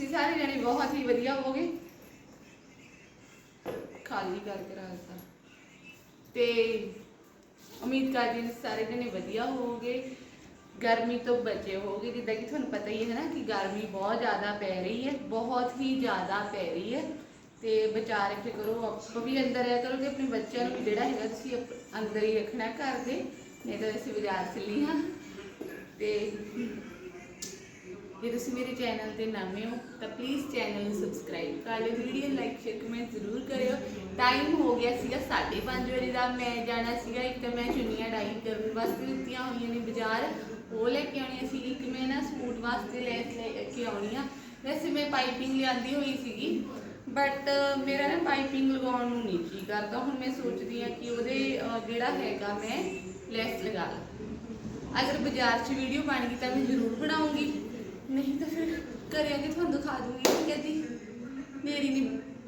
ਤੁਸੀਂ ਸਾਰੇ ਜਣੇ ਬਹੁਤ ਹੀ ਵਧੀਆ ਹੋਵੋਗੇ। ਖਾਲੀ ਕਰਕੇ ਰੱਖਦਾ ਤੇ ਉਮੀਦ ਕਰਦੀ ਹਾਂ ਸਾਰੇ ਜਣੇ ਵਧੀਆ ਹੋਵੋਗੇ। ਗਰਮੀ ਤੋਂ ਬਚੇ ਹੋਵੋਗੇ। ਜਿੱਦਾਂ ਕਿ ਤੁਹਾਨੂੰ ਪਤਾ ਹੀ ਹੈ ਨਾ ਕਿ ਗਰਮੀ ਬਹੁਤ ਜ਼ਿਆਦਾ ਪੈ ਰਹੀ ਹੈ, ਬਹੁਤ ਹੀ ਜ਼ਿਆਦਾ ਪੈ ਰਹੀ ਹੈ। ਤੇ ਬਚਾ ਰੱਖੇ ਕਰੋ, ਆਪ ਵੀ ਅੰਦਰ ਰਹਿ ਕਰੋ ਤੇ ਆਪਣੇ ਬੱਚਿਆਂ ਨੂੰ ਵੀ ਜਿਹੜਾ ਹੈਗਾ ਤੁਸੀਂ ਅੰਦਰ ਹੀ ਰੱਖਣਾ ਘਰ ਦੇ। ਨਹੀਂ ਤਾਂ ਅਸੀਂ ਬਾਜ਼ਾਰ ਚੱਲੀ ਹਾਂ। ਤੇ ਜੇ ਤੁਸੀਂ ਮੇਰੇ ਚੈਨਲ ਤੇ ਨਵੇਂ ਹੋ, ਤਾਂ ਪਲੀਜ਼ ਚੈਨਲ ਨੂੰ ਸਬਸਕ੍ਰਾਈਬ ਕਰ ਲਿਓ ਵੀਡੀਓ ਲਾਈਕ ਸ਼ੇਅਰ ਕਮੈਂਟ ਜ਼ਰੂਰ ਕਰਿਓ। ਟਾਈਮ ਹੋ ਗਿਆ ਸੀਗਾ 5:30 ਵਜੇ ਦਾ, ਮੈਂ ਜਾਣਾ ਸੀਗਾ, ਇੱਕ ਤਾਂ ਮੈਂ ਚੁੰਨੀਆਂ ਡਾਈ ਕਰਨ ਵਾਸਤੇ ਦਿੱਤੀਆਂ ਹੋਈਆਂ ਨੇ ਬਾਜ਼ਾਰ। ਉਹ ਲੈ ਕੇ ਆਉਣੀਆਂ ਸੀ, ਇੱਕ ਮੈਂ ਨਾ ਸੂਟ ਵਾਸਤੇ ਲੈ ਲੈ ਕੇ ਆਉਣੀ ਆ। ਵੈਸੇ ਮੈਂ ਪਾਈਪਿੰਗ ਲਿਆਂਦੀ ਹੋਈ ਸੀਗੀ ਬਟ ਮੇਰਾ ਨਾ ਪਾਈਪਿੰਗ ਲਗਾਉਣ ਨੂੰ ਨਹੀਂ ਕੀ ਕਰਦਾ। ਹੁਣ ਮੈਂ ਸੋਚਦੀ ਆ ਕਿ ਉਹਦੇ ਜਿਹੜਾ ਹੈਗਾ ਮੈਂ ਲੈਸ ਲਗਾ ਲਾਂ। ਅਗਰ ਬਾਜ਼ਾਰ 'ਚ ਵੀਡੀਓ ਬਣ ਗਈ ਤਾਂ ਮੈਂ ਜ਼ਰੂਰ ਬਣਾਉਂਗੀ। ਘਰੇ ਆ ਤੁਹਾਨੂੰ ਦਿਖਾ ਦੂੰਗੀ। ਠੀਕ ਮੇਰੀ ਨੇ,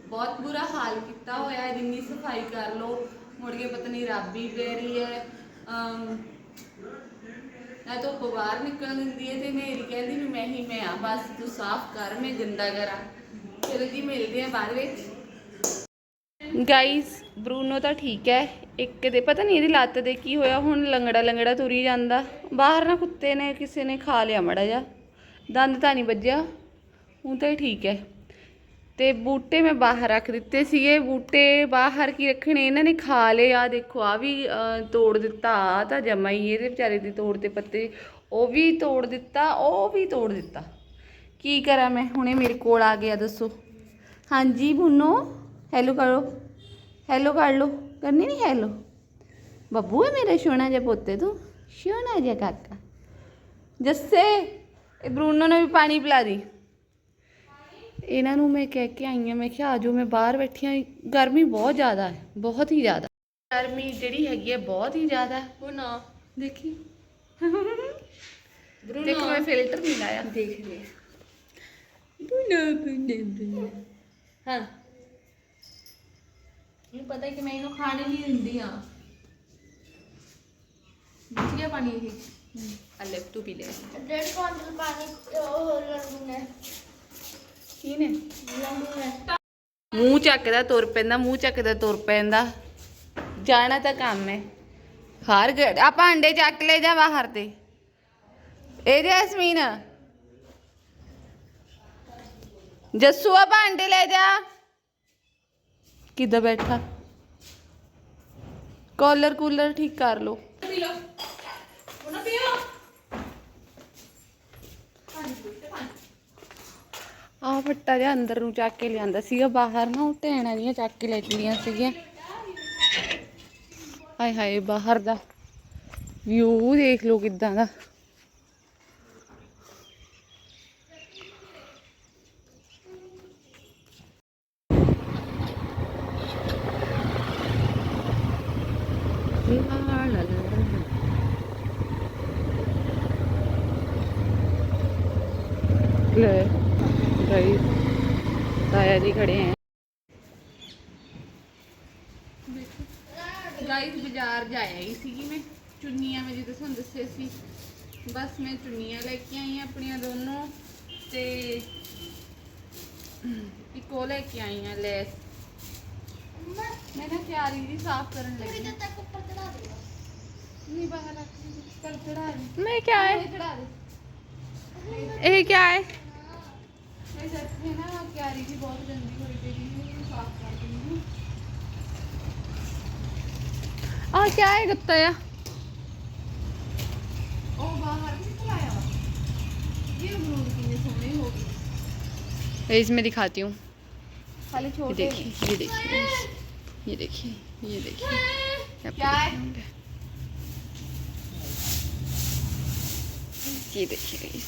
ਬਹੁਤ ਬੁਰਾ ਹਾਲ ਕੀਤਾ ਹੋਇਆ ਹੈ ਜਿੰਨੀ ਸਫ਼ਾਈ ਕਰ ਲੋ ਮੁੜ ਕੇ ਪਤਾ ਨਹੀਂ ਰੱਬ ਹੀ ਪੈ ਹੈ। ਅਮ ਨਾ ਤਾਂ ਉਹ ਬਾਹਰ ਨਿਕਲ ਦਿੰਦੀ ਹੈ ਤੇ ਮੇਰੀ ਕਹਿੰਦੀ ਵੀ ਮੈਂ ਹੀ, ਮੈਂ ਆ, ਬਸ ਤੂੰ ਸਾਫ਼ ਕਰ, ਮੈਂ ਗੰਦਾ ਕਰਾਂ। ਚਲੋ ਜੀ, ਮਿਲਦੇ ਆ ਬਾਅਦ ਵਿੱਚ। ਗਾਈਸ ਬਰੂਨੋ ਤਾਂ ਠੀਕ ਹੈ। ਇੱਕ ਦੇ, ਪਤਾ ਨਹੀਂ ਇਹਦੀ ਲੱਤ ਦੇ ਕੀ ਹੋਇਆ, ਹੁਣ ਲੰਗੜਾ ਲੰਗੜਾ ਤੁਰੀ ਜਾਂਦਾ। ਬਾਹਰ ਨਾ ਕੁੱਤੇ ਨੇ, ਕਿਸੇ ਨੇ ਖਾ ਲਿਆ ਮੜਾ ਜਾ ਦੰਦ ਤਾਂ ਨਹੀਂ ਵੱਜਿਆ। ਹੁਣ ਤਾਂ ਇਹ ਠੀਕ ਹੈ। ਤੇ ਬੂਟੇ ਮੈਂ ਬਾਹਰ ਰੱਖ ਦਿੱਤੇ ਸੀਗੇ। ਬੂਟੇ ਬਾਹਰ ਕੀ ਰੱਖਣੇ? ਇਹਨਾਂ ਨੇ ਖਾ ਲਏ। ਆ ਦੇਖੋ ਆ ਵੀ ਤੋੜ ਦਿੱਤਾ। ਆ ਤਾਂ ਜਮਾ ਹੀ ਇਹਦੇ ਵਿਚਾਰੇ ਦੇ ਤੋੜ ਤੇ ਪੱਤੇ। ਉਹ ਵੀ ਤੋੜ ਦਿੱਤਾ, ਉਹ ਵੀ ਤੋੜ ਦਿੱਤਾ। ਕੀ ਕਰਾਂ ਮੈਂ? ਹੁਣੇ ਮੇਰੇ ਕੋਲ ਆ ਗਿਆ, ਦੱਸੋ। ਹਾਂਜੀ, ਬੁੰਨੋ। ਹੈਲੋ ਕਰੋ। ਹੈਲੋ ਕਰ ਲੋ ਕਰਨੀ ਨਹੀਂ ਹੈਲੋ ਬੱਬੂ ਹੈ ਮੇਰੇ, ਸੋਹਣਾ ਜਿਹਾ ਪੋਤੇ ਤੂੰ? ਸੋਹਣਾ ਜਿਹਾ ਕਾਕਾ। ਜੱਸੇ, ਇਹ ਬਰੂਨੋ ਨੇ ਵੀ ਪਾਣੀ ਪਿਲਾ ਦੀ। ਇਹਨਾਂ ਨੂੰ ਮੈਂ ਕਹਿ ਕੇ ਆਈ ਹਾਂ ਮੈਂ ਕਿਹਾ ਆਜੋ ਮੈਂ ਬਾਹਰ ਬੈਠੀ ਹਾਂ ਗਰਮੀ ਬਹੁਤ ਜ਼ਿਆਦਾ ਹੈ ਬਹੁਤ ਹੀ ਜ਼ਿਆਦਾ। ਗਰਮੀ ਜਿਹੜੀ ਹੈਗੀ ਹੈ ਬਹੁਤ ਹੀ ਜ਼ਿਆਦਾ ਉਹ ਨਾ ਦੇਖੀ। ਦੇਖੋ ਮੈਂ ਫਿਲਟਰ ਨਹੀਂ ਲਾਇਆ। ਦੇਖ ਲੈ ਬੁਨਾ ਬੁਨਾ ਬੁਨਾ ਹਾਂ। ਇਹ ਪਤਾ ਹੈ ਕਿ ਮੈਂ ਇਹਨੂੰ ਖਾਣੇ ਲਈ ਦਿੰਦੀ ਆ ਬੁੱਝ ਗਿਆ ਪਾਣੀ ਇਹ? ਅਲੇ ਤੂੰ ਪੀ ਲੈ। ਡੇਢ ਕੁਆਂਟਲ ਪਾਣੀ ਉਹ ਲੰਡੂ ਨੇ ਕੀ ਮੂੰਹ ਚੱਕਦਾ ਤੁਰ ਪੈਂਦਾ, ਮੂੰਹ ਚੱਕਦਾ ਤੁਰ ਪੈਂਦਾ। ਜਾਣਾ ਤਾਂ ਕੰਮ ਹੈ ਹਾਰ ਗਏ ਆ ਚੱਕ ਲੈ ਜਾ ਬਾਹਰ ਤੇ ਇਹ ਜੈਸਮੀਨ ਜੱਸੂ ਆ ਭਾਂਡੇ ਲੈ ਜਾ। ਕਿੱਦਾਂ ਬੈਠਾ? ਕਾਲਰ ਕੂਲਰ ਠੀਕ ਕਰ ਲੋ ਪੀ ਲੋ ਉਹਨਾਂ ਪੀਓ ਆ ਫੱਟਾ ਜਿਹਾ ਅੰਦਰ ਨੂੰ ਚੱਕ ਕੇ ਲਿਆਂਦਾ ਸੀਗਾ, ਬਾਹਰ ਨਾ ਉਹ ਟੈਣਾ ਜੀਆਂ ਚੱਕ ਕੇ ਲੈ ਚਲੀਆਂ ਸੀਗੀਆਂ। ਹਾਏ ਹਾਏ, ਬਾਹਰ ਦਾ ਵਿਊ ਦੇਖ ਲਓ ਕਿਦਾਂ ਦਾ ਲਾ ਲਾ ਲਾ ਲਾ। ਲੈ ਗਾइस पिताजी जी खड़े हैं ਗਾਈਸ ਬਾਜ਼ਾਰ ਜਾਇਆ ਹੀ ਸੀਗੀ ਮੈਂ। ਚੁੰਨੀਆਂ ਮੈਂ ਜਿੱਦਾਂ ਤੁਹਾਨੂੰ ਦੱਸਿਆ ਸੀ ਬਸ ਮੈਂ ਚੁੰਨੀਆਂ ਲੈ ਕੇ ਆਈ ਆ ਆਪਣੀਆਂ ਦੋਨੋਂ ਤੇ ਇੱਕ ਉਹ ਲੈ ਕੇ ਆਈ ਆ ਲੈਸ। ਮੈਂ ਨਾ ਕਿਆਰੀ ਦੀ ਸਾਫ਼ ਕਰਨ ਲੱਗੀ। ਆ। ਤੱਕ ਉੱਪਰ ਚੜਾ ਦੇ ਨਹੀਂ ਬਾਹਰ ਰੱਖ ਦੇ, ਪਰ ਚੜਾ ਦੇ। ਮੈਂ क्या है ਚੜਾ ਦੇ। ਇਹ क्या है ਕਿਆਰੀ ਦੀ ਬਹੁਤ ਗੰਦੀ ਹੋਈ ਪਈ ਹੈ ਇਹਨੂੰ ਸਾਫ਼ ਕਰ ਦਿੰਦੀ ਹਾਂ आ क्या है कुत्ता या ਉਹ ਬਾਹਰ ਨਹੀਂ ਖਲਾਇਆ ਵਾ ਇਹ ਅਮਰੂਦ ਕਿੰਨੇ ਸੋਹਣੇ ਹੋ ਗਏ इसमें दिखाती हूँ ਖਾਲੀ ये ਛੋਟੇ देखिए ये देखिए ये देखिए ये देखिए ये आपको क्या है? दिखाऊंगा। ये देखिए guys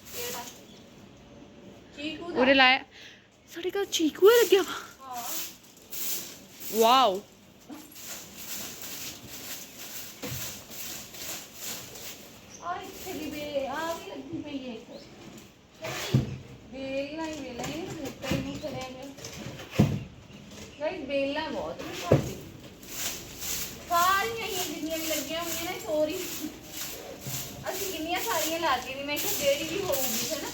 ਚੀਕੂ ਦਾ ਉਹਦੇ ਲਾਇਆ ਸਾਡੇ ਘਰ ਚੀਕੂ ਹੈ ਲੱਗਿਆ ਵਾ ਵਾਓ ਆ ਇੱਥੇ ਨਹੀਂ ਬੇਲ ਨਹੀਂ ਨਹੀਂ ਬਹੁਤ ਸਾਰੀਆਂ ਜਿੰਨੀਆਂ ਵੀ ਲੱਗੀਆਂ ਹੋਈਆਂ ਨੇ ਸੋਰੀ ਅਸੀਂ ਕਿੰਨੀਆਂ ਸਾਰੀਆਂ ਲਾ ਕੇ ਵੀ ਮੈਂ ਕਿਹਾ ਜਿਹੜੀ ਵੀ ਹੋਊਗੀ ਹੈ ਨਾ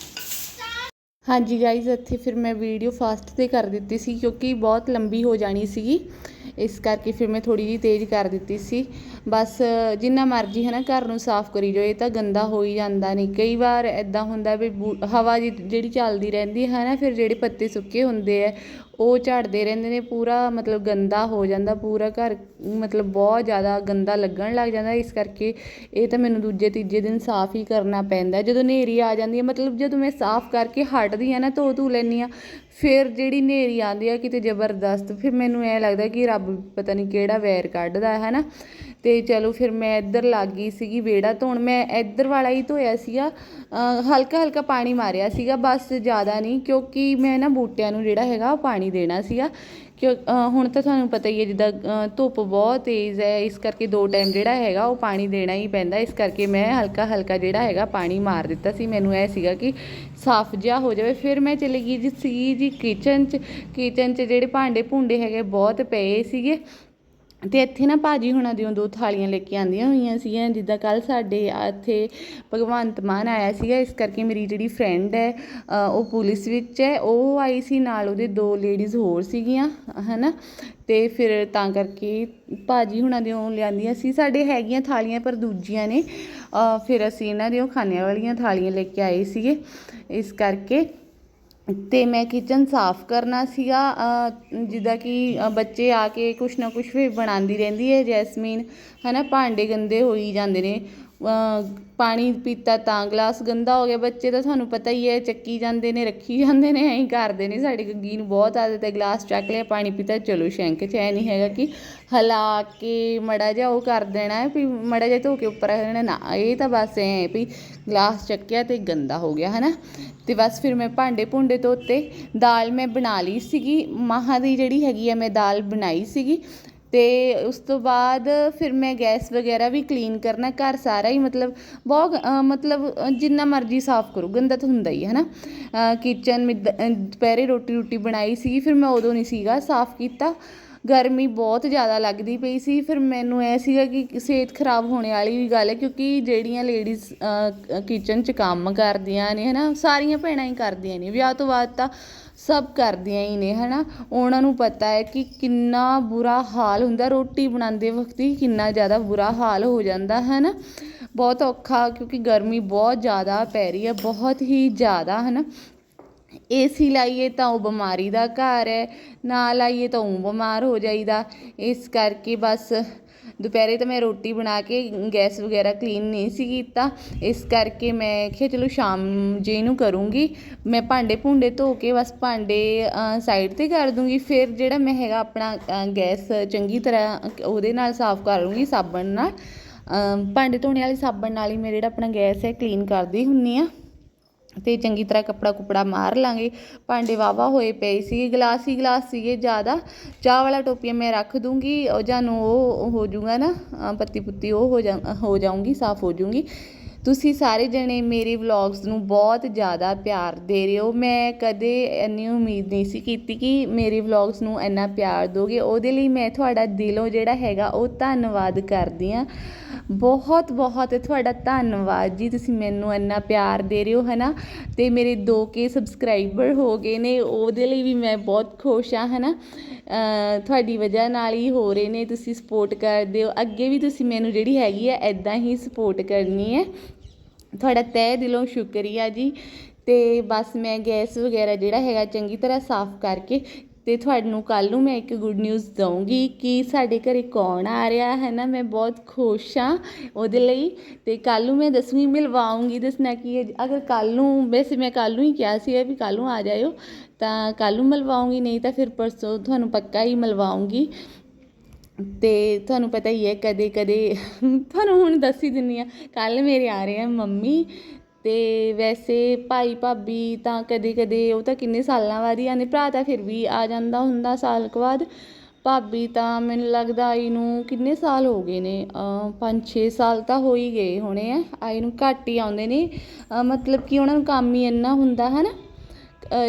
ਹਾਂਜੀ ਗਾਈਜ਼ ਇੱਥੇ ਫਿਰ ਮੈਂ ਵੀਡੀਓ ਫਾਸਟ ਤੇ ਕਰ ਦਿੱਤੀ ਸੀ ਕਿਉਂਕਿ ਬਹੁਤ ਲੰਬੀ ਹੋ ਜਾਣੀ ਸੀਗੀ। ਇਸ ਕਰਕੇ ਫਿਰ ਮੈਂ ਥੋੜੀ ਜਿਹੀ ਤੇਜ਼ ਕਰ ਦਿੱਤੀ ਸੀ। ਬਸ ਜਿੰਨਾ ਮਰਜ਼ੀ ਹੈ ਨਾ ਘਰ ਨੂੰ ਸਾਫ਼ ਕਰੀ ਜਾਓ, ਇਹ ਤਾਂ ਗੰਦਾ ਹੋ ਹੀ ਜਾਂਦਾ ਨਹੀਂ। ਕਈ ਵਾਰ ਐਦਾਂ ਹੁੰਦਾ ਵੀ ਬੂ- ਹਵਾ ਜਿਹੜੀ ਚੱਲਦੀ ਰਹਿੰਦੀ ਹੈ ਨਾ, ਫਿਰ ਜਿਹੜੇ ਪੱਤੇ ਸੁੱਕੇ ਹੁੰਦੇ ਆ ਉਹ ਝੜਦੇ ਰਹਿੰਦੇ ਨੇ, ਪੂਰਾ ਮਤਲਬ ਗੰਦਾ ਹੋ ਜਾਂਦਾ, ਪੂਰਾ ਘਰ ਮਤਲਬ ਬਹੁਤ ਜ਼ਿਆਦਾ ਗੰਦਾ ਲੱਗਣ ਲੱਗ ਜਾਂਦਾ। ਇਸ ਕਰਕੇ ਇਹ ਤਾਂ ਮੈਨੂੰ ਦੂਜੇ ਤੀਜੇ ਦਿਨ ਸਾਫ਼ ਹੀ ਕਰਨਾ ਪੈਂਦਾ। ਜਦੋਂ ਹਨੇਰੀ ਆ ਜਾਂਦੀ ਹੈ, ਮਤਲਬ ਜਦੋਂ ਮੈਂ ਸਾਫ਼ ਕਰਕੇ ਹਟਦੀ ਆ ਨਾ ਧੋ ਧੂ ਲੈਂਦੀ ਆ ਫਿਰ ਜਿਹੜੀ ਹਨੇਰੀ ਆਉਂਦੀ ਆ, ਕਿਤੇ ਜ਼ਬਰਦਸਤ, ਫਿਰ ਮੈਨੂੰ ਐ ਲੱਗਦਾ ਕਿ ਰੱਬ ਪਤਾ ਨਹੀਂ ਕਿਹੜਾ ਵੈਰ ਕੱਢਦਾ ਹੈ ਨਾ ਤੇ ਚਲੋ ਫਿਰ ਮੈਂ ਇੱਧਰ ਲੱਗ ਗਈ ਸੀਗੀ ਵਿਹੜਾ ਧੋਣ, ਮੈਂ ਇੱਧਰ ਵਾਲਾ ਹੀ ਧੋਇਆ ਸੀਗਾ ਹਲਕਾ ਹਲਕਾ ਪਾਣੀ ਮਾਰਿਆ ਸੀਗਾ, ਬਸ ਜ਼ਿਆਦਾ ਨਹੀਂ, ਕਿਉਂਕਿ ਮੈਂ ਨਾ ਬੂਟਿਆਂ ਨੂੰ ਜਿਹੜਾ ਹੈਗਾ ਉਹ ਪਾਣੀ ਦੇਣਾ ਸੀਗਾ। ਕਿਉਂ ਹੁਣ ਤਾਂ ਤੁਹਾਨੂੰ ਪਤਾ ਹੀ ਹੈ ਜਿੱਦਾਂ ਧੁੱਪ ਬਹੁਤ ਤੇਜ਼ ਹੈ, ਇਸ ਕਰਕੇ ਦੋ ਟਾਈਮ ਜਿਹੜਾ ਹੈਗਾ ਉਹ ਪਾਣੀ ਦੇਣਾ ਹੀ ਪੈਂਦਾ। ਇਸ ਕਰਕੇ ਮੈਂ ਹਲਕਾ ਹਲਕਾ ਜਿਹੜਾ ਹੈਗਾ ਪਾਣੀ ਮਾਰ ਦਿੱਤਾ ਸੀ। ਮੈਨੂੰ ਇਹ ਸੀਗਾ ਕਿ ਸਾਫ਼ ਜਿਹਾ ਹੋ ਜਾਵੇ। ਫਿਰ ਮੈਂ ਚਲੀ ਗਈ ਜੀ ਸੀ ਜੀ ਕਿਚਨ 'ਚ। ਕਿਚਨ 'ਚ ਜਿਹੜੇ ਭਾਂਡੇ ਭੁੰਡੇ ਹੈਗੇ ਬਹੁਤ ਪਏ ਸੀਗੇ। ਤੇ ਇੱਥੇ ਨਾ ਭਾਜੀ ਹੁਣਾਂ ਦੀਆਂ ਦੋ ਥਾਲੀਆਂ ਲੈ ਕੇ ਆਂਦੀਆਂ ਹੋਈਆਂ ਸੀਗੀਆਂ, ਜਿੱਦਾਂ ਕੱਲ ਸਾਡੇ ਇੱਥੇ ਭਗਵੰਤ ਮਾਨ ਆਇਆ ਸੀਗਾ, ਇਸ ਕਰਕੇ ਮੇਰੀ ਜਿਹੜੀ ਫਰੈਂਡ ਹੈ ਉਹ ਪੁਲਿਸ ਵਿੱਚ ਹੈ, ਉਹ ਆਈ ਸੀ ਨਾਲ ਉਹਦੇ ਦੋ ਲੇਡੀਜ਼ ਹੋਰ ਸੀਗੀਆਂ, ਹਨਾ? ਤੇ ਫਿਰ ਤਾਂ ਕਰਕੇ ਭਾਜੀ ਹੁਣਾਂ ਦੀਆਂ ਲਿਆਂਦੀਆਂ ਸੀ, ਸਾਡੇ ਹੈਗੀਆਂ ਥਾਲੀਆਂ ਪਰ ਦੂਜੀਆਂ ਨੇ ਫਿਰ ਅਸੀਂ ਇਹਨਾਂ ਦੀਆਂ ਖਾਣੇ ਵਾਲੀਆਂ ਥਾਲੀਆਂ ਲੈ ਕੇ ਆਏ ਸੀਗੇ, ਇਸ ਕਰਕੇ ਤੇ ਮੈਂ ਕਿਚਨ ਸਾਫ਼ ਕਰਨਾ ਸੀਗਾ ਜਿੱਦਾਂ ਕਿ ਬੱਚੇ ਆ ਕੇ ਕੁਛ ਨਾ ਕੁਛ ਵੀ ਬਣਾਉਂਦੀ ਰਹਿੰਦੀ ਹੈ ਜੈਸਮੀਨ ਹੈ ਨਾ ਭਾਂਡੇ ਗੰਦੇ ਹੋਈ ਜਾਂਦੇ ਨੇ। ਪਾਣੀ ਪੀਤਾ ਤਾਂ ਗਲਾਸ ਗੰਦਾ ਹੋ ਗਿਆ। ਬੱਚੇ ਤਾਂ ਤੁਹਾਨੂੰ ਪਤਾ ਹੀ ਹੈ, ਚੱਕੀ ਜਾਂਦੇ ਨੇ, ਰੱਖੀ ਜਾਂਦੇ ਨੇ, ਐਂ ਕਰਦੇ ਨੇ। ਸਾਡੀ ਗੱਗੀ ਨੂੰ ਬਹੁਤ ਆਦਤ ਹੈ, ਗਲਾਸ ਚੱਕ ਲਿਆ, ਪਾਣੀ ਪੀਤਾ, ਚਲੋ ਸ਼ੈਂਕ ਚ ਐ ਨਹੀਂ ਹੈਗਾ ਕਿ ਹਲਾ ਕੇ ਮੜਾ ਜਿਹਾ ਉਹ ਕਰ ਦੇਣਾ ਵੀ ਮੜਾ ਜਿਹਾ ਧੋ ਕੇ ਉੱਪਰ ਰੱਖ ਦੇਣਾ। ਨਾ, ਇਹ ਤਾਂ ਬਸ ਐ ਵੀ ਗਲਾਸ ਚੱਕਿਆ ਤੇ ਗੰਦਾ ਹੋ ਗਿਆ, ਹਨਾ? ਤੇ ਬਸ ਫਿਰ ਮੈਂ ਭਾਂਡੇ ਭੁੰਡੇ ਧੋਤੇ। ਦਾਲ ਮੈਂ ਬਣਾ ਲਈ ਸੀਗੀ। ਮਾਹਾਂ ਦੀ ਜਿਹੜੀ ਹੈਗੀ ਆ, ਮੈਂ ਦਾਲ ਬਣਾਈ ਸੀਗੀ। ਅਤੇ ਉਸ ਤੋਂ ਬਾਅਦ ਫਿਰ ਮੈਂ ਗੈਸ ਵਗੈਰਾ ਵੀ ਕਲੀਨ ਕਰਨਾ, ਘਰ ਸਾਰਾ ਹੀ ਮਤਲਬ ਬਹੁਤ ਮਤਲਬ ਜਿੰਨਾ ਮਰਜ਼ੀ ਸਾਫ਼ ਕਰੋ, ਗੰਦਾ ਤਾਂ ਹੁੰਦਾ ਹੀ ਹੈ ਨਾ ਕਿਚਨ ਦੁਪਹਿਰੇ ਰੋਟੀ ਰੋਟੀ ਬਣਾਈ ਸੀ, ਫਿਰ ਮੈਂ ਉਦੋਂ ਨਹੀਂ ਸੀਗਾ ਸਾਫ਼ ਕੀਤਾ। ਗਰਮੀ ਬਹੁਤ ਜ਼ਿਆਦਾ ਲੱਗਦੀ ਪਈ ਸੀ। ਫਿਰ ਮੈਨੂੰ ਐ ਸੀਗਾ ਕਿ ਸਿਹਤ ਖਰਾਬ ਹੋਣੇ ਵਾਲੀ ਵੀ ਗੱਲ ਹੈ, ਕਿਉਂਕਿ ਜਿਹੜੀਆਂ ਲੇਡੀਜ਼ ਕਿਚਨ 'ਚ ਕੰਮ ਕਰਦੀਆਂ ਨੇ, ਹਨਾ, ਸਾਰੀਆਂ ਭੈਣਾਂ ਹੀ ਕਰਦੀਆਂ ਨੇ। ਵਿਆਹ ਤੋਂ ਬਾਅਦ ਤਾਂ ਸਭ ਕਰਦੀਆਂ ਹੀ ਨੇ, ਹਨਾ। ਉਹਨਾਂ ਨੂੰ ਪਤਾ ਹੈ ਕਿ ਕਿੰਨਾ ਬੁਰਾ ਹਾਲ ਹੁੰਦਾ, ਰੋਟੀ ਬਣਾਉਂਦੇ ਵਕਤ ਹੀ ਕਿੰਨਾ ਜ਼ਿਆਦਾ ਬੁਰਾ ਹਾਲ ਹੋ ਜਾਂਦਾ ਹੈ ਨਾ ਬਹੁਤ ਔਖਾ, ਕਿਉਂਕਿ ਗਰਮੀ ਬਹੁਤ ਜ਼ਿਆਦਾ ਪੈ ਰਹੀ ਹੈ, ਬਹੁਤ ਹੀ ਜ਼ਿਆਦਾ ਹੈ ਨਾ ਏਸੀ ਲਾਈਏ ਤਾਂ ਉਹ ਬਿਮਾਰੀ ਦਾ ਘਰ ਹੈ, ਨਾ ਲਾਈਏ ਤਾਂ ਉਹ ਬਿਮਾਰ ਹੋ ਜਾਈਦਾ। ਇਸ ਕਰਕੇ ਬਸ ਦੁਪਹਿਰੇ ਤਾਂ ਮੈਂ ਰੋਟੀ ਬਣਾ ਕੇ ਗੈਸ ਵਗੈਰਾ ਕਲੀਨ ਨਹੀਂ ਸੀ ਕੀਤਾ। ਇਸ ਕਰਕੇ ਮੈਂ ਕਿਹਾ ਚਲੋ ਸ਼ਾਮ ਜੇ ਨੂੰ ਕਰੂੰਗੀ, ਮੈਂ ਭਾਂਡੇ ਭੁੰਡੇ ਧੋ ਕੇ ਬਸ ਭਾਂਡੇ ਸਾਈਡ ਤੇ ਕਰ ਦੂੰਗੀ। ਫਿਰ ਜਿਹੜਾ ਮੈਂ ਹੈਗਾ ਆਪਣਾ ਗੈਸ ਚੰਗੀ ਤਰ੍ਹਾਂ ਉਹਦੇ ਨਾਲ ਸਾਫ਼ ਕਰ ਲੂੰਗੀ ਸਾਬਣ ਨਾਲ। ਭਾਂਡੇ ਧੋਣੇ ਵਾਲੇ ਸਾਬਣ ਨਾਲ ਹੀ ਮੈਂ ਜਿਹੜਾ ਆਪਣਾ ਗੈਸ ਹੈ ਕਲੀਨ ਕਰਦੀ ਹੁੰਨੀ ਆ। ਤੇ ਚੰਗੀ ਤਰ੍ਹਾਂ ਕੱਪੜਾ ਕੁਪੜਾ ਮਾਰ ਲਾਂਗੇ। ਭਾਂਡੇ ਵਾਵਾ ਹੋਏ ਪਏ ਸੀਗੇ ਗਲਾਸ ਹੀ ਗਲਾਸ ਸੀਗੇ ਜ਼ਿਆਦਾ। ਚਾਹ ਵਾਲਾ ਟੋਪੀਆ ਮੈਂ ਰੱਖ ਦੂੰਗੀ, ਉਹ ਜਾਨੂੰ ਉਹ ਹੋ ਜਾਊਗਾ ਨਾ ਪੱਤੀ ਪੁੱਤੀ ਉਹ ਹੋ ਜਾ, ਹੋ ਜਾਊਂਗੀ, ਸਾਫ਼ ਹੋ ਜਾਊਂਗੀ ਤੁਸੀਂ ਸਾਰੇ ਜਣੇ ਮੇਰੇ ਵਲੌਗਸ ਨੂੰ ਬਹੁਤ ਜ਼ਿਆਦਾ ਪਿਆਰ ਦੇ ਰਹੇ ਹੋ। ਮੈਂ ਕਦੇ ਇੰਨੀ ਉਮੀਦ ਨਹੀਂ ਸੀ ਕੀਤੀ ਕਿ ਮੇਰੇ ਵਲੌਗਸ ਨੂੰ ਇੰਨਾ ਪਿਆਰ ਦੋਗੇ। ਉਹਦੇ ਲਈ ਮੈਂ ਤੁਹਾਡਾ ਦਿਲੋਂ ਜਿਹੜਾ ਹੈਗਾ ਉਹ ਧੰਨਵਾਦ ਕਰਦੀ ਆ ਬਹੁਤ ਬਹੁਤ ਤੁਹਾਡਾ ਧੰਨਵਾਦ ਜੀ। ਤੁਸੀਂ ਮੈਨੂੰ ਇੰਨਾ ਪਿਆਰ ਦੇ ਰਹੇ ਹੋ ਹਨਾ? ਤੇ ਮੇਰੇ 2k ਸਬਸਕ੍ਰਾਈਬਰ ਹੋ ਗਏ ਨੇ ਉਹਦੇ ਲਈ ਵੀ ਮੈਂ ਬਹੁਤ ਖੁਸ਼ ਆ ਹਨਾ? ਅ, ਤੁਹਾਡੀ ਵਜ੍ਹਾ ਨਾਲ ਹੀ ਹੋ ਰਹੇ ਨੇ ਤੁਸੀਂ ਸਪੋਰਟ ਕਰਦੇ ਹੋ। ਅੱਗੇ ਵੀ ਤੁਸੀਂ ਮੈਨੂੰ ਜਿਹੜੀ ਹੈਗੀ ਹੈ ਐਦਾਂ ਹੀ ਸਪੋਰਟ ਕਰਨੀ ਹੈ। ਤੁਹਾਡਾ ਤਹਿ ਦਿਲੋਂ ਸ਼ੁਕਰੀਆ ਜੀ। ਤੇ ਬਸ ਮੈਂ ਗੈਸ ਵਗੈਰਾ ਜਿਹੜਾ ਹੈਗਾ ਚੰਗੀ ਤਰ੍ਹਾਂ ਸਾਫ਼ ਕਰਕੇ ਤੇ ਤੁਹਾਨੂੰ ਕੱਲ ਨੂੰ ਮੈਂ ਇੱਕ ਗੁੱਡ ਨਿਊਜ਼ ਦਵਾਂਗੀ ਕਿ ਸਾਡੇ ਘਰੇ ਕੌਣ ਆ ਰਿਹਾ ਹੈ ਨਾ, ਮੈਂ ਬਹੁਤ ਖੁਸ਼ ਹਾਂ ਉਹਦੇ ਲਈ ਤੇ ਕੱਲ ਨੂੰ ਮੈਂ ਦਸਵੀਂ ਮਿਲਵਾਉਂਗੀ ਦੱਸਣਾ ਕਿ ਅਗਰ ਕੱਲ ਨੂੰ, ਵੈਸੇ ਮੈਂ ਕੱਲ ਨੂੰ ਹੀ ਕਿਹਾ ਸੀ ਵੀ ਕੱਲ ਨੂੰ ਆ ਜਾਇਓ, ਤਾਂ ਕੱਲ ਨੂੰ ਮਿਲਵਾਉਂਗੀ, ਨਹੀਂ ਤਾਂ ਫਿਰ ਪਰਸੋਂ ਤੁਹਾਨੂੰ ਪੱਕਾ ਹੀ ਮਿਲਵਾਉਂਗੀ। ਤੇ ਤੁਹਾਨੂੰ ਪਤਾ ਹੀ ਹੈ ਕਦੇ ਕਦੇ ਤੁਹਾਨੂੰ ਹੁਣ ਦੱਸ ਹੀ ਦਿੰਨੀ ਆ ਕੱਲ ਮੇਰੇ ਆ ਰਹੇ ਆ ਮੰਮੀ ਤੇ ਵੈਸੇ ਭਾਈ ਭਾਬੀ ਤਾਂ ਕਦੇ ਕਦੇ ਉਹ ਤਾਂ ਕਿੰਨੇ ਸਾਲਾਂ ਬਾਅਦ ਹੀ ਆਉਂਦੇ, ਭਰਾ ਤਾਂ ਫਿਰ ਵੀ ਆ ਜਾਂਦਾ ਹੁੰਦਾ ਸਾਲ ਕੁ ਬਾਅਦ। ਭਾਬੀ ਤਾਂ ਮੈਨੂੰ ਲੱਗਦਾ ਆਈ ਨੂੰ ਕਿੰਨੇ ਸਾਲ ਹੋ ਗਏ ਨੇ 5-6 ਸਾਲ ਤਾਂ ਹੋ ਹੀ ਗਏ ਹੋਣੇ ਆ, ਆਈ ਨੂੰ ਘੱਟ ਹੀ ਆਉਂਦੇ ਨੇ। ਮਤਲਬ ਕਿ ਉਹਨਾਂ ਨੂੰ ਕੰਮ ਹੀ ਇੰਨਾ ਹੁੰਦਾ ਹੈ ਨਾ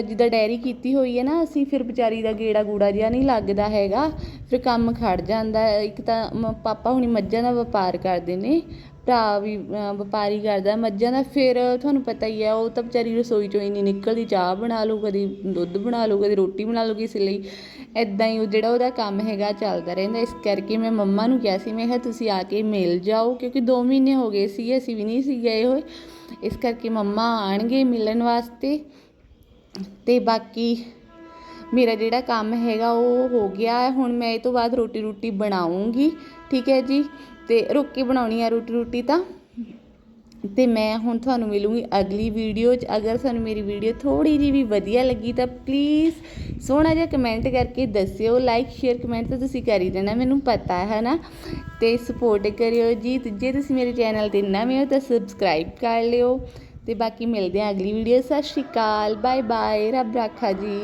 ਜਿੱਦਾਂ ਡੈਰੀ ਕੀਤੀ ਹੋਈ ਹੈ ਨਾ, ਅਸੀਂ ਫਿਰ ਵਿਚਾਰੀ ਦਾ ਗੇੜਾ ਗੂੜਾ ਜਿਹਾ ਨਹੀਂ ਲੱਗਦਾ ਹੈਗਾ, ਫਿਰ ਕੰਮ ਖੜ ਜਾਂਦਾ, ਇੱਕ ਤਾਂ ਮ- ਪਾਪਾ ਹੁਣੀ ਮੱਝਾਂ ਦਾ ਵਪਾਰ ਕਰਦੇ ਨੇ ਭਰਾ ਵੀ ਵਪਾਰੀ ਕਰਦਾ, ਮੱਝਾਂ ਦਾ ਫਿਰ ਤੁਹਾਨੂੰ ਪਤਾ ਹੀ ਹੈ, ਉਹ ਤਾਂ ਵਿਚਾਰੀ ਰਸੋਈ ਚੋਂ ਹੀ ਨਹੀਂ ਨਿਕਲਦੀ, ਚਾਹ ਬਣਾ ਲਓ ਕਦੀ ਦੁੱਧ ਬਣਾ ਲਓ ਕਦੀ ਰੋਟੀ ਬਣਾ ਲਓ ਕਿਸੇ ਲਈ। ਇੱਦਾਂ ਹੀ ਉਹ ਜਿਹੜਾ ਉਹਦਾ ਕੰਮ ਹੈਗਾ, ਚੱਲਦਾ ਰਹਿੰਦਾ। ਇਸ ਕਰਕੇ ਮੈਂ ਮੰਮਾ ਨੂੰ ਕਿਹਾ ਸੀ, ਮੈਂ ਕਿਹਾ ਤੁਸੀਂ ਆ ਕੇ ਮਿਲ ਜਾਓ, ਕਿਉਂਕਿ 2 ਮਹੀਨੇ ਹੋ ਗਏ ਸੀ ਅਸੀਂ ਵੀ ਨਹੀਂ ਸੀ ਗਏ ਹੋਏ। ਇਸ ਕਰਕੇ ਮੰਮਾ ਆਣਗੇ ਮਿਲਣ ਵਾਸਤੇ। ਤੇ ਬਾਕੀ ਮੇਰਾ ਜਿਹੜਾ ਕੰਮ ਹੈਗਾ, ਉਹ ਹੋ ਗਿਆ। ਹੁਣ ਮੈਂ ਇਹ ਤੋਂ ਬਾਅਦ ਰੋਟੀ ਰੋਟੀ ਬਣਾਉਂਗੀ, ਠੀਕ ਹੈ ਜੀ? ਤੇ ਰੁੱਕ ਕੇ ਬਣਾਉਣੀ ਆ ਰੋਟੀ ਰੋਟੀ ਤਾਂ। ਤੇ ਮੈਂ ਹੁਣ ਤੁਹਾਨੂੰ ਮਿਲੂੰਗੀ ਅਗਲੀ ਵੀਡੀਓ 'ਚ। ਅਗਰ ਤੁਹਾਨੂੰ ਮੇਰੀ ਵੀਡੀਓ ਥੋੜੀ ਜਿਹੀ ਵੀ ਵਧੀਆ ਲੱਗੀ ਤਾਂ ਪਲੀਜ਼ ਸੋਹਣਾ ਜਿਹਾ ਕਮੈਂਟ ਕਰਕੇ ਦੱਸਿਓ। ਲਾਈਕ ਸ਼ੇਅਰ ਕਮੈਂਟ ਤਾਂ ਤੁਸੀਂ ਕਰ ਹੀ ਦੇਣਾ, ਮੈਨੂੰ ਪਤਾ ਹੈ ਨਾ ਤੇ ਸਪੋਰਟ ਕਰਿਓ ਜੀ। ਤੇ ਜੇ ਤੁਸੀਂ ਮੇਰੇ ਚੈਨਲ ਤੇ ਨਵੇਂ ਹੋ ਤਾਂ ਸਬਸਕ੍ਰਾਈਬ ਕਰ ਲਿਓ। ਤੇ ਬਾਕੀ ਮਿਲਦੇ ਹਾਂ ਅਗਲੀ ਵੀਡੀਓ। ਸਤਿ ਸ਼੍ਰੀ ਅਕਾਲ। ਬਾਏ ਬਾਏ ਰੱਬ ਰਾਖਾ ਜੀ।